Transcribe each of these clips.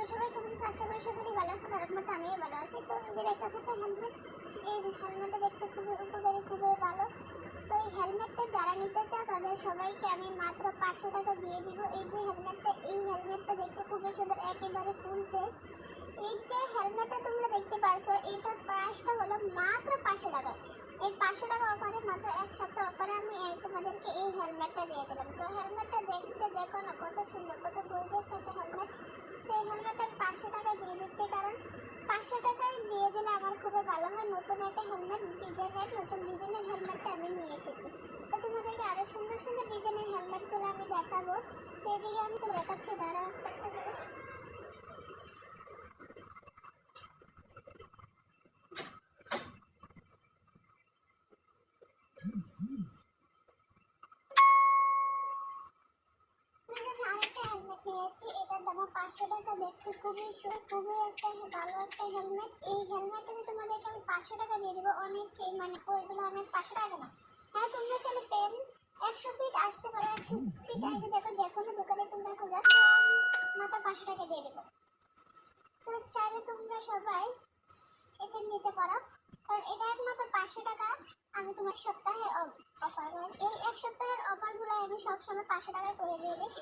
তোমরা সবাই কেমন? আশা করি সকলেই ভালো আছো, তার মধ্যে আমিও ভালো আছি। তো যে দেখতেছো একটা হেলমেট এই হেলমেটটা দেখতে খুবই উপকারী, খুবই ভালো। তো এই হেলমেটটা যারা নিতে চাও, তাদের সবাইকে আমি মাত্র পাঁচশো টাকা দিয়ে দিব। এই যে হেলমেটটা এই হেলমেটটা দেখতে খুবই সুন্দর, একেবারে ফুল ফেস এই যে হেলমেটটা তোমরা দেখতে পারছ এইটার প্রাইসটা হলো মাত্র পাঁচশো টাকা এই পাঁচশো টাকা অফারে মাত্র এক সপ্তাহ অফারে আমি তোমাদেরকে এই হেলমেটটা দিয়ে দিলাম। তো হেলমেটটা দেখতে দেখো না, কত সুন্দর, কত গর্জিয়াস একটা হেলমেট তো এই হেলমেটটা আমি পাঁচশো টাকায় দিয়ে দিচ্ছি কারণ পাঁচশো টাকায় দিয়ে দিলে আমার খুবই ভালো হয়। নতুন একটা হেলমেট ডিজাইনের নতুন ডিজাইনের হেলমেটটা আমি নিয়ে এসেছি। তো তোমাদেরকে আরও সুন্দর সুন্দর ডিজাইনের হেলমেটগুলো আমি দেখাবো। সেদিকে আমি তো দেখাচ্ছি যারা আমি আরেকটা হেলমেট নিয়েছি এটার দাম পাঁচশো টাকা দেখতে খুবই খুবই একটা ভালো একটা হেলমেট এই হেলমেটটা তোমাদেরকে আমি পাঁচশো টাকা দিয়ে দেবো। অনেক মানে ওইগুলো অনেক পাঁচশো টাকা না। হ্যাঁ তোমরা চলে পেন একশো ফিট আসতে পারো, একশো ফিট আসে। দেখো, যে কোনো দোকানে তোমরা খোঁজা, মাত্র পাঁচশো টাকা দিয়ে দেবো। তো চাইলে তোমরা সবাই এটা নিতে পারো। কারণ এটা একমাত্র পাঁচশো টাকা আমি তোমার সপ্তাহে অফার এই এক অফারগুলো আমি সবসময় পাঁচশো টাকা করে দিয়ে দিই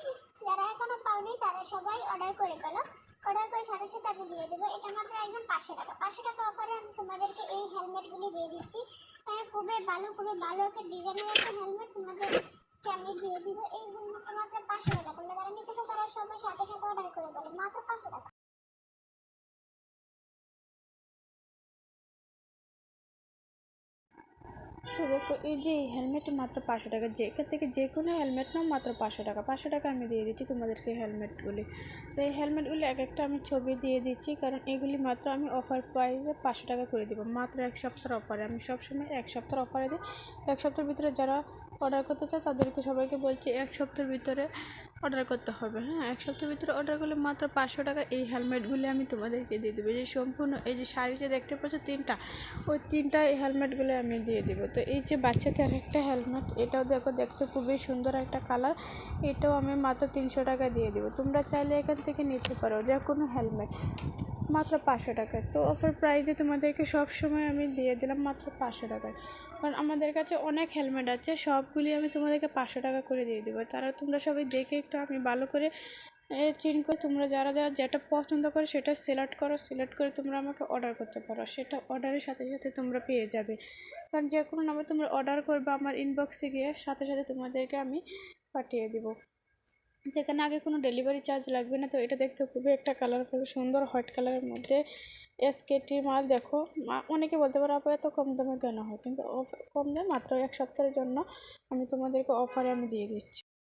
যারা এখনও পাওনি, তারা সবাই অর্ডার করে ফেলো। অর্ডার করে সাথে সাথে আমি দিয়ে দেবো। এটা মাত্র একদম পাঁচশো টাকা। পাঁচশো টাকা অফারে আমি তোমাদেরকে এই হেলমেটগুলি দিয়ে দিচ্ছি। হ্যাঁ খুবই ভালো খুবই ভালো একটা ডিজাইনের একটা হেলমেট তোমাদেরকে আমি দিয়ে দিব। এই হেলমেটটা মাত্র পাঁচশো টাকা। তোমরা যারা নিতে চাও, তারা সবাই সাথে সাথে অর্ডার করে ফেলো। মাত্র পাঁচশো টাকা। দেখো এই যে হেলমেট মাত্র পাঁচশো টাকা যে এখান থেকে যে কোনো হেলমেট না মাত্র পাঁচশো টাকা। পাঁচশো টাকা আমি দিয়ে দিচ্ছি তোমাদেরকে হেলমেটগুলি তো এই হেলমেটগুলি এক একটা আমি ছবি দিয়ে দিচ্ছি, কারণ এগুলি মাত্র আমি অফার প্রাইসে পাঁচশো টাকা করে দেবো। মাত্র এক সপ্তাহের অফারে আমি সবসময় এক সপ্তাহের অফারে দিই। এক সপ্তাহের ভিতরে যারা অর্ডার করতে চায় তাদেরকে সবাইকে বলছি, এক সপ্তাহের ভিতরে অর্ডার করতে হবে। হ্যাঁ এক সপ্তাহের ভিতরে অর্ডার করলে মাত্র পাঁচশো টাকা এই হেলমেটগুলি আমি তোমাদেরকে দিয়ে দেবো। যে সম্পূর্ণ এই যে শাড়িতে দেখতে পাচ্ছ তিনটা, ওই তিনটা এই হেলমেটগুলো আমি দিয়ে দেবো। তো এই যে বাচ্চাদের একটা হেলমেট, এটাও দেখো দেখতে খুবই সুন্দর একটা কালার। এটাও আমি মাত্র তিনশো টাকা দিয়ে দেবো। তোমরা চাইলে এখান থেকে নিতে পারো, যে কোনো হেলমেট। মাত্র পাঁচশো টাকা তো অফার প্রাইজে তোমাদেরকে সব সময় আমি দিয়ে দিলাম মাত্র পাঁচশো টাকায়। কারণ আমাদের কাছে অনেক হেলমেট আছে, সবগুলি আমি তোমাদেরকে পাঁচশো টাকা করে দিয়ে দেবো। তারা তোমরা সবাই দেখে একটু আমি ভালো করে চিন করে তোমরা যারা যারা যেটা পছন্দ করো সেটা সিলেক্ট করো সিলেক্ট করে তোমরা আমাকে অর্ডার করতে পারো। সেটা অর্ডারের সাথে সাথে তোমরা পেয়ে যাবে। কারণ যে কোনো নামে তোমরা অর্ডার করবে আমার ইনবক্সে গিয়ে, সাথে সাথে তোমাদেরকে আমি পাঠিয়ে দেবো। যেখানে আগে কোনো ডেলিভারি চার্জ লাগবে না, তো এটা দেখতে খুবই একটা কালারফুল সুন্দর হোয়াইট কালারের মধ্যে এসকেটি মাল। দেখো অনেকে বলতে পারো, আপু, এত কম দামে কেন হয়? কিন্তু কম দামে মাত্র এক সপ্তাহের জন্য আমি তোমাদেরকে অফারে আমি দিয়ে দিচ্ছি।